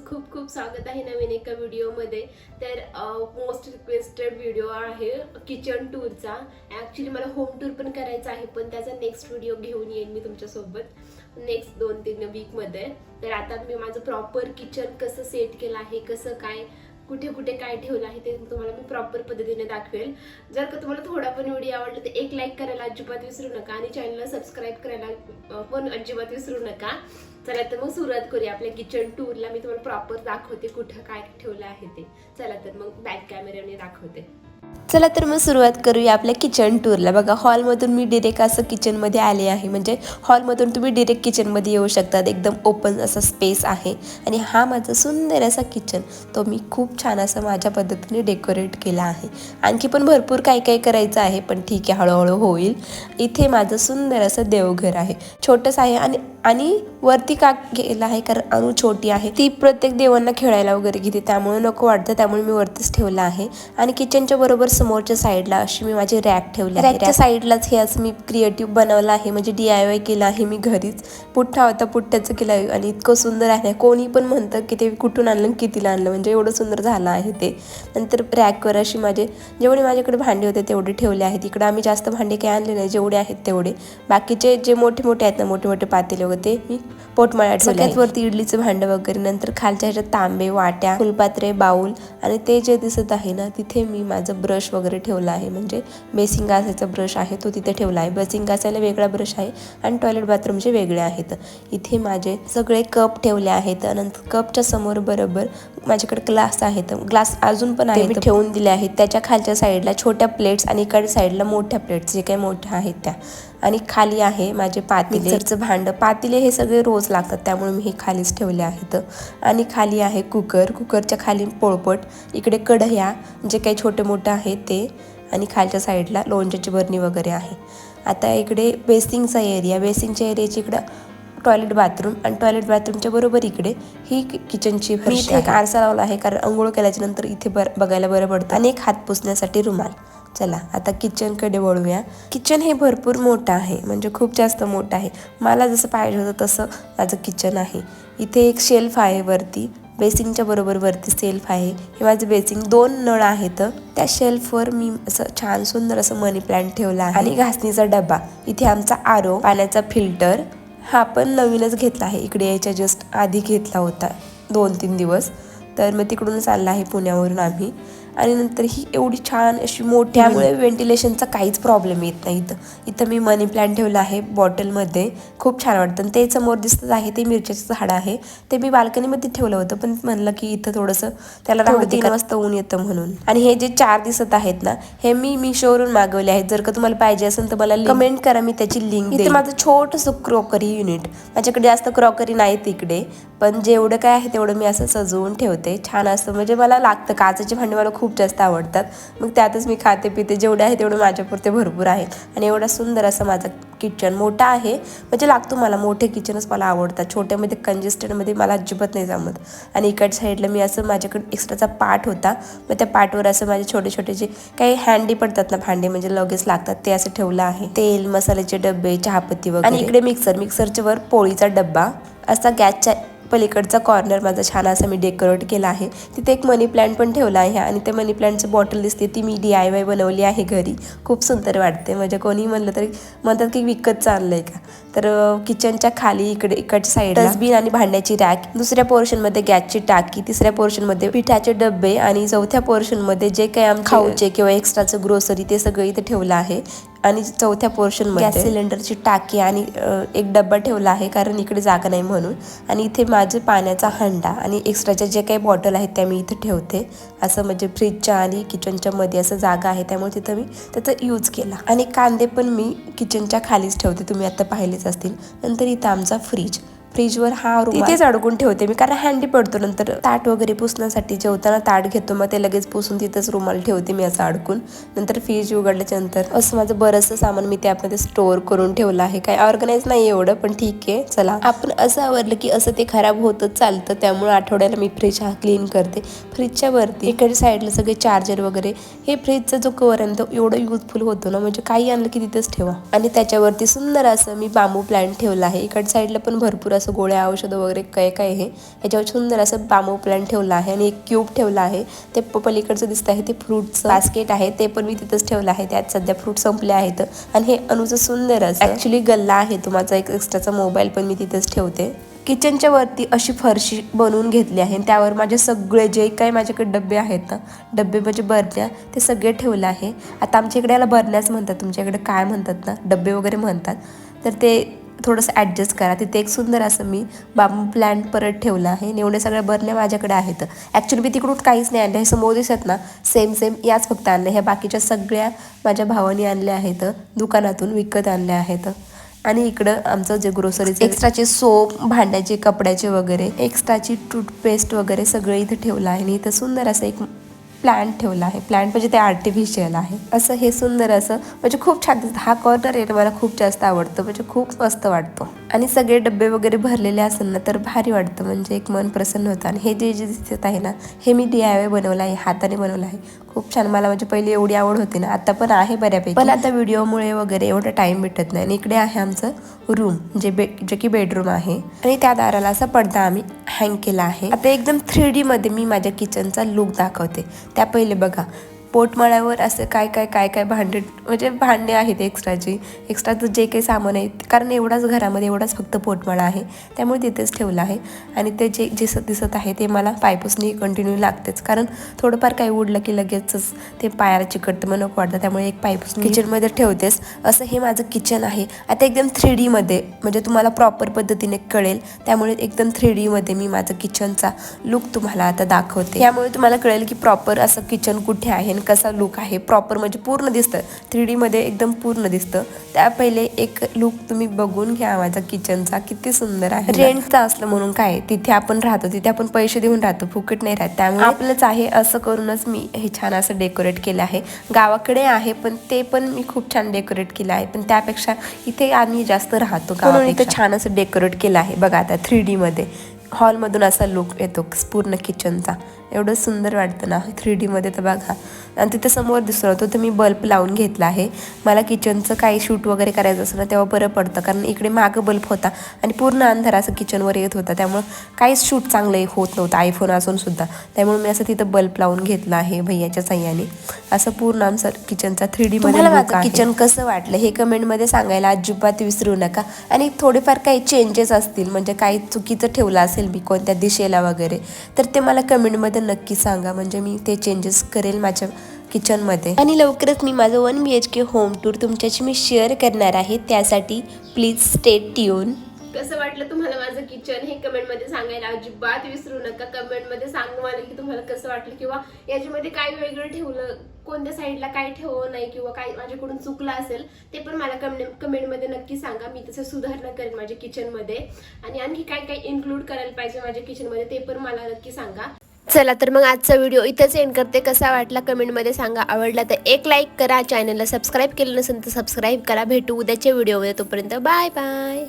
खूप खूप स्वागत आहे नवीन एका व्हिडिओमध्ये. तर मोस्ट रिक्वेस्टेड व्हिडिओ आहे किचन टूरचा ॲक्च्युली मला होम टूर पण करायचा आहे पण त्याचा नेक्स्ट व्हिडिओ घेऊन येईन मी तुमच्यासोबत. नेक्स्ट दोन तीन वीकमध्ये तर आता मी माझं प्रॉपर किचन कसं सेट केलं आहे कसं काय कुठे कुठे काय ठेवलं आहे ते तुम्हाला मी प्रॉपर पद्धतीने दाखवेल. जर का तुम्हाला थोडा पण व्हिडिओ आवडला तर एक लाईक करायला अजिबात विसरू नका आणि चॅनलला सबस्क्राईब करायला पण अजिबात विसरू नका. चला तर मग सुरुवात करूया. आपल्या किचन टूरला मी तुम्हाला प्रॉपर दाखवते कुठं काय ठेवलं आहे ते. चला तर मग बॅक कॅमेऱ्याने दाखवते. चला तर मग सुरुवात करूया आपल्या किचन टूरला बघा हॉलमधून मी डिरेक्ट असं किचनमध्ये आले आहे. म्हणजे हॉलमधून तुम्ही डिरेक्ट किचनमध्ये येऊ शकतात. एकदम ओपन असा स्पेस आहे. आणि हा माझा सुंदर असा किचन तो मी खूप छान असं माझ्या पद्धतीने डेकोरेट केला आहे. आणखी पण भरपूर काही काही करायचं आहे पण ठीक आहे हळूहळू होईल. इथे माझं सुंदर असं देवघर आहे. छोटंसं आहे आणि आणि वरती का गेलं आहे? कारण अनु छोटी आहे. ती प्रत्येक देवांना खेळायला वगैरे घेते. त्यामुळे नको वाटतं. त्यामुळे मी वरतीच ठेवलं आहे. आणि किचनच्या बरोबर समोरच्या साईडला अशी मी माझी रॅक ठेवली आहे. रॅकच्या साईडलाच हे असं मी क्रिएटिव्ह बनवलं आहे. म्हणजे डी आय वाय केलं आहे मी घरीच. पुठ्ठा होता पुठ्ठ्याचं केलं आहे. आणि इतकं सुंदर आहे. कोणी पण म्हणतं की ते कुठून आणलं आणि कितीला आणलं. म्हणजे एवढं सुंदर झालं आहे ते. नंतर रॅकवर अशी माझे जेवढे माझ्याकडे भांडे होते तेवढे ठेवले आहेत. इकडे आम्ही जास्त भांडे काही आणले नाही. जेवढे आहेत तेवढे. बाकीचे जे मोठे मोठे आहेत ना मोठे मोठे पातेले वगैरे ते मी पोटमाळ्यात सगळ्यात वरती इडलीचं भांडं वगैरे नंतर खालच्या ह्याच्यात तांबे वाट्या फुलपात्रे बाऊल आणि ते जे दिसत आहे ना तिथे मी माझं ब्रश वगैरे ठेवलं आहे. म्हणजे बेसिंग घासायचा ब्रश आहे तो तिथे ठेवला आहे. बेसिंग घासायला वेगळा ब्रश आहे आणि टॉयलेट बाथरूमचे वेगळे आहेत. इथे माझे सगळे कप ठेवले आहेत. नंतर कपच्या समोर बरोबर माझ्याकडे ग्लास आहेत. ग्लास अजून पण आहे ठेवून दिले आहेत. त्याच्या खालच्या साईडला छोट्या प्लेट्स आणि इकडच्या साईडला मोठ्या प्लेट्स जे काही मोठ्या आहेत त्या. आणि खाली आहे माझे पातेले. मिक्सरचं भांडं. पातेले हे सगळे रोज लागतात. त्यामुळे मी हे खालीच ठेवले आहेत. आणि खाली आहे कुकर. कुकरच्या खाली पोळपट. इकडे कढया जे काही छोटे मोठे आहेत ते आणि खालच्या साईडला लोणच्याची बरणी वगैरे आहे. आता इकडे बेसिंगचा एरिया बेसिंगच्या एरियाच्या इकडं टॉयलेट बाथरूम आणि टॉयलेट बाथरूमच्या बरोबर इकडे ही किचनची मी इथे एक आरसा लावला आहे कारण आंघोळ केल्याच्यानंतर इथे बर बघायला बरं पडतं. आणि एक हात पुसण्यासाठी रुमाल. चला आता किचनकडे वळूया. किचन हे भरपूर मोठं आहे म्हणजे खूप जास्त मोठं आहे. मला जसं पाहिजे होतं तसं माझं किचन आहे. इथे एक शेल्फ आहे वरती. बेसिंगच्या बरोबर वरती सेल्फ आहे. हे माझं बेसिंग दोन नळ आहेत त्या शेल्फवर मी असं छान सुंदर असं मनी प्लांट ठेवला आहे. आणि घासणीचा डबा. इथे आमचा आरो पाण्याचा फिल्टर हा पण नवीनच घेतला आहे. इकडे यायच्या जस्ट आधी घेतला होता. दोन तीन दिवस. तर मग तिकडूनच आला आहे पुण्यावरून आम्ही. आणि नंतर ही एवढी छान अशी मोठी त्यामुळे व्हेंटिलेशनचा काहीच प्रॉब्लेम येत नाही इथं. इथं मी मनी प्लांट ठेवलं आहे बॉटलमध्ये खूप छान वाटतं. आणि ते समोर दिसत आहे ते मिरच्याचं झाड आहे. ते मी बाल्कनीमध्ये ठेवलं होतं पण म्हणलं की इथं थोडंसं त्याला राहू तीन वाजता ऊन येतं म्हणून. आणि हे जे चार दिसत आहेत ना हे मी मिशोवरून मागवले आहेत. जर का तुम्हाला पाहिजे असेल तर मला कमेंट करा मी त्याची लिंक इथे माझं छोटंसं क्रॉकरी युनिट माझ्याकडे जास्त क्रॉकरी नाही तिकडे पण जेवढं काय आहे तेवढं मी असं सजवून ठेवते. छान असतं. म्हणजे मला लागतं. काचेचे भांडे मला खूप खूप जास्त आवडतात. मग त्यातच मी खाते पिते जेवढे आहे तेवढं माझ्यापुरते भरपूर आहे. आणि एवढा सुंदर असं माझं किचन मोठा आहे. म्हणजे लागतो मला मोठे किचनच मला आवडतात. छोट्यामध्ये कंजेस्टेडमध्ये मला अजिबात नाही जमत. आणि इकडच्या साईडला मी असं माझ्याकडे एक्स्ट्राचा पाट होता. मग त्या पाटवर असं माझे छोटे छोटे जे काही हँडी पडतात ना भांडे म्हणजे लगेच लागतात ते असं ठेवलं आहे. तेल मसाल्याचे डबे चहापत्ती वगैरे. आणि इकडे मिक्सर मिक्सरच्या वर पोळीचा डब्बा. असा गॅसच्या पलीकडचा कॉर्नर माझा छान असा मी डेकोरेट केला आहे. तिथे एक मनी प्लांट पण ठेवला आहे आणि त्या मनी प्लांटची बॉटल दिसते ती मी डी आय वाय बनवली आहे घरी. खूप सुंदर वाटते. म्हणजे कोणी म्हणलं तरी म्हणतात की विकत आहे का? तर किचनच्या खाली इकडे इकडच्या साईड डस्टबिन आणि भांड्याची रॅक. दुसऱ्या पोर्शनमध्ये गॅसची टाकी तिसऱ्या पोर्शनमध्ये पिठाचे डबे आणि चौथ्या पोर्शनमध्ये जे काही आम खाऊचे किंवा एक्स्ट्राचं ग्रोसरी ते सगळं इथे ठेवलं आहे. आणि चौथ्या पोर्शन गॅस सिलेंडरची टाकी आणि एक डब्बा ठेवला आहे कारण इकडे जागा नाही म्हणून. आणि इथे माझे पाण्याचा हंडा आणि एक्स्ट्राच्या जे काही बॉटल आहेत त्या मी इथे ठेवते. असं म्हणजे फ्रीजच्या आणि किचनच्या मध्ये असं जागा आहे त्यामुळे तिथं मी त्याचा यूज केला. आणि कांदे पण मी किचनच्या खालीच ठेवते तुम्ही आता पाहिलेच असतील नंतर इथं आमचा फ्रीज फ्रीजवर हा रूम तिथेच अडकून ठेवते मी कारण हँडी पडतो नंतर. ताट वगैरे पुसण्यासाठी जेवताना ताट घेतो मग ते लगेच पुसून तिथंच रुमाल ठेवते मी असं अडकून. नंतर फ्रीज उघडल्याच्या नंतर असं माझं बरंचसं सामान मी त्यामध्ये स्टोअर करून ठेवलं आहे. काय ऑर्गनाईज नाही एवढं पण ठीक आहे. चला. आपण असं आवडलं की असं ते खराब होतच चालतं. त्यामुळे आठवड्याला मी फ्रीज हा क्लीन करते. फ्रीजच्या वरती इकडे साईडला सगळे चार्जर वगैरे हे फ्रीजचा जो कवर आहे तो एवढं युजफुल होतो ना म्हणजे काही आणलं की तिथेच ठेवा. आणि त्याच्यावरती सुंदर असं मी बांबू प्लांट ठेवला आहे. इकडच्या साईडला पण भरपूर असं गोळ्या औषधं वगैरे काय काय आहे ह्याच्यावर सुंदर असं बांबू प्लॅन ठेवला आहे आणि एक क्यूब ठेवला आहे. ते प- पलीकडचं दिसत आहे ते फ्रूटचं बास्केट आहे ते पण मी तिथंच ठेवलं आहे. त्यात सध्या फ्रूट संपले आहेत आणि हे अनुचं सुंदर असं ॲक्च्युली गल्ला आहे. तो माझा एक एक्स्ट्राचा मोबाईल पण मी तिथंच ठेवते. किचनच्या वरती अशी फरशी बनवून घेतली आहे आणि त्यावर माझे सगळे जे काही माझ्याकडे डबे आहेत ना डबे म्हणजे बरण्या ते सगळे ठेवले आहे. आता आमच्या इकडे याला बरण्याच म्हणतात तुमच्याकडे काय म्हणतात ना डबे वगैरे म्हणतात. तर ते थोडंसं ॲडजस्ट करा. तिथे एक सुंदर असं मी बांबू प्लॅन्ट परत ठेवलं आहे. आणि एवढ्या सगळ्या बरण्या माझ्याकडे आहेत. ॲक्च्युली मी तिकडून काहीच नाही आणलं हे समोर दिसत ना सेम सेम याच फक्त आणलं ह्या बाकीच्या सगळ्या माझ्या भावानी आणल्या आहेत. दुकानातून विकत आणल्या आहेत. आणि इकडं आमचं जे ग्रोसरीचे एक्स्ट्राचे सोप भांड्याचे कपड्याचे वगैरे एक्स्ट्राची टूथपेस्ट वगैरे सगळं इथं ठेवलं आहे. आणि इथं सुंदर असं एक प्लांट ठेवला आहे. प्लांट म्हणजे ते आर्टिफिशियल आहे. असं हे सुंदर असं म्हणजे खूप छान दिसतं. हा कॉर्नर आहे ना मला खूप जास्त आवडतं. म्हणजे खूप मस्त वाटतो. आणि सगळे डबे वगैरे भरलेले असेल ना तर भारी वाटतं. म्हणजे एक मन प्रसन्न होतं. आणि हे जे जे दिसत आहे ना हे मी डी आय वाय बनवलं आहे. हाताने बनवलं आहे. खूप छान. मला म्हणजे पहिली एवढी आवड होती ना आता पण आहे बऱ्यापैकी. पण आता व्हिडिओमुळे वगैरे एवढा टाइम भेटत नाही. आणि इकडे आहे आमचं रूम जे बे जे की बेडरूम आहे. आणि त्या दाराला असा पडदा आम्ही हँग केला आहे. आता एकदम थ्री डी मध्ये मी माझ्या किचनचा लुक दाखवते. त्या पहिले बघा. पोटमाळ्यावर असं काय काय काय काय भांडे म्हणजे भांडे आहेत एक्स्ट्राची. एक्स्ट्राचं जे काही सामान आहे कारण एवढाच घरामध्ये एवढाच फक्त पोटमाळा आहे त्यामुळे तिथेच ठेवलं आहे. आणि ते जे दिसत दिसत आहे ते मला पायपुसणी कंटिन्यू लागतेच. कारण थोडंफार काही उडलं की लगेचच ते पायाला चिकटतं मग नको वाटतं त्यामुळे एक पायपुसणी किचनमध्ये ठेवतेस. असं हे माझं किचन आहे. आता एकदम थ्री डीमध्ये म्हणजे तुम्हाला प्रॉपर पद्धतीने कळेल. त्यामुळे एकदम थ्री डीमध्ये मी माझं किचनचा लुक तुम्हाला आता दाखवते. त्यामुळे तुम्हाला कळेल की प्रॉपर असं किचन कुठे आहे कसा लुक आहे प्रॉपर म्हणजे पूर्ण दिसतं. थ्री डीमध्ये एकदम पूर्ण दिसतं. त्या पहिले एक लुक तुम्ही बघून घ्या माझा किचनचा किती सुंदर आहे रेंटचा असलं म्हणून काय तिथे आपण राहतो तिथे आपण पैसे देऊन राहतो फुकट नाही राहत. त्यामुळे आपलंच आहे असं करूनच मी हे छान असं डेकोरेट केलं आहे. गावाकडे आहे पण ते पण मी खूप छान डेकोरेट केलं आहे. पण त्यापेक्षा इथे आम्ही जास्त राहतो म्हणून इथं छान असं डेकोरेट केलं आहे. बघा आता थ्री डीमध्ये हॉलमधून असा लुक येतो पूर्ण किचनचा एवढं सुंदर वाटतं ना थ्री डीमध्ये तर बघा. आणि तिथे समोर दिसत होतं तर मी बल्ब लावून घेतला आहे. मला किचनचं काही शूट वगैरे करायचं असं ना तेव्हा बरं पडतं. कारण इकडे मागं बल्ब होता आणि पूर्ण अंधार असं किचनवर येत होता. त्यामुळं काहीच शूट चांगलं होत नव्हतं आयफोन असून सुद्धा. त्यामुळे मी असं तिथं बल्ब लावून घेतला आहे भैयाच्या साह्याने. असं पूर्ण आमचं किचनचा थ्री डी मध्ये माझं किचन कसं वाटलं? हे कमेंटमध्ये सांगायला अजिबात विसरू नका. आणि थोडेफार काही चेंजेस असतील म्हणजे काही चुकीचं ठेवलं असेल मी कोणत्या दिशेला वगैरे तर ते मला कमेंटमध्ये नक्की सांगा. म्हणजे मी ते चेंजेस करेल माझ्या किचनमध्ये आणि लवकरच मी माझं one B H K home tour तुमच्याशी मी शेअर करणार आहे. त्यासाठी प्लीज स्टेट ट्यून कसं वाटलं तुम्हाला माझं किचन हे कमेंटमध्ये सांगायला अजिबात विसरू नका. कमेंटमध्ये सांगा मला की तुम्हाला कसं वाटलं किंवा याच्यामध्ये काय वेगळं ठेवलं? कोणत्या साईडला काय ठेवलं नाही किंवा काय माझ्याकडून चुकलं असेल ते पण मला कमेंट कमेंटमध्ये नक्की सांगा. मी तसं सुधारणा करेन माझ्या किचनमध्ये आणि आणखी काय काय इन्क्लूड करायला पाहिजे माझ्या किचनमध्ये ते पण मला नक्की सांगा. चला तर मग आजचा व्हिडिओ इथेच एंड करते. कसा वाटला कमेंटमध्ये सांगा. आवडला तर एक लाईक करा. चॅनलला सबस्क्राईब केलं नसेल तर सबस्क्राईब करा. भेटू उद्याच्या व्हिडिओमध्ये तोपर्यंत बाय बाय